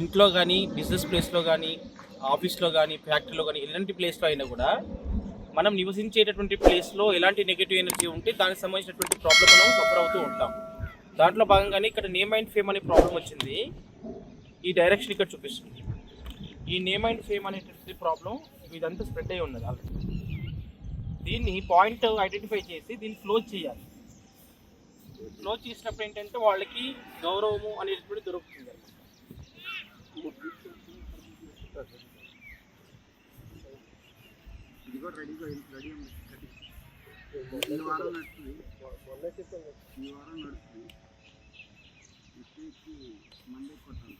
ఇంట్లో కానీ బిజినెస్ ప్లేస్లో కానీ ఆఫీస్లో కానీ ఫ్యాక్టరీలో కానీ ఎలాంటి ప్లేస్లో అయినా కూడా మనం నివసించేటటువంటి ప్లేస్లో ఎలాంటి నెగిటివ్ ఎనర్జీ ఉంటే దానికి సంబంధించినటువంటి ప్రాబ్లం మనం సఫర్ అవుతూ ఉంటాం. దాంట్లో భాగంగానే ఇక్కడ నేమ్ అండ్ ఫేమ్ అనే ప్రాబ్లం వచ్చింది. ఈ డైరెక్షన్ ఇక్కడ చూపిస్తుంది. ఈ నేమ్ అండ్ ఫేమ్ అనేటువంటి ప్రాబ్లం ఇదంతా స్ప్రెడ్ అయి ఉన్నది ఆల్రెడీ దీన్ని పాయింట్ ఐడెంటిఫై చేసి దీన్ని క్లోజ్ చేయాలి. క్లోజ్ చేసినప్పుడు ఏంటంటే వాళ్ళకి గౌరవము అనేటువంటి దొరుకుతుంది కూడా రెడీగా రెడీ ఉంది ఈ వారం నడుస్తుంది ఈ వారం నడుస్తుంది మండే కొట్టాలి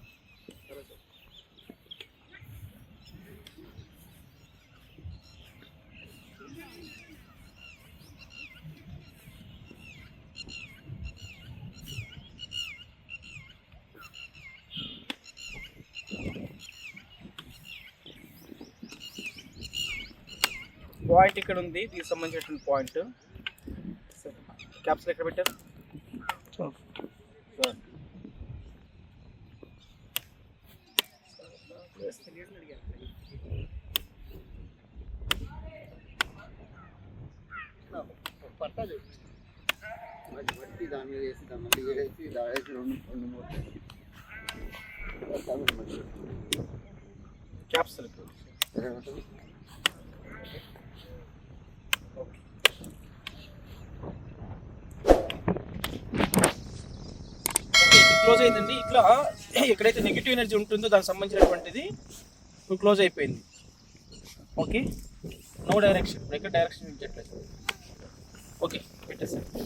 పాయింట్ ఇక్కడ ఉంది దీనికి సంబంధించినటువంటి పాయింట్ క్యాప్సల్ ఎక్కడ పెట్టారు సార్. పట్టాలి మట్టి మట్టి దాని మీద వేసి దాని మళ్ళీ వేసి దాని రెండు రెండు మూడు పట్టాలి మట్టి. క్యాప్సల్ ఇక్కడ సరే ఉంటుంది ఓకే, ఇది క్లోజ్ అయిందండి. ఇట్లా ఎక్కడైతే నెగిటివ్ ఎనర్జీ ఉంటుందో దానికి సంబంధించినటువంటిది ఇప్పుడు క్లోజ్ అయిపోయింది. ఓకే నో డైరెక్షన్ ఎక్కడ డైరెక్షన్ ఇచ్చట్లేదు ఓకే పెట్టేసాను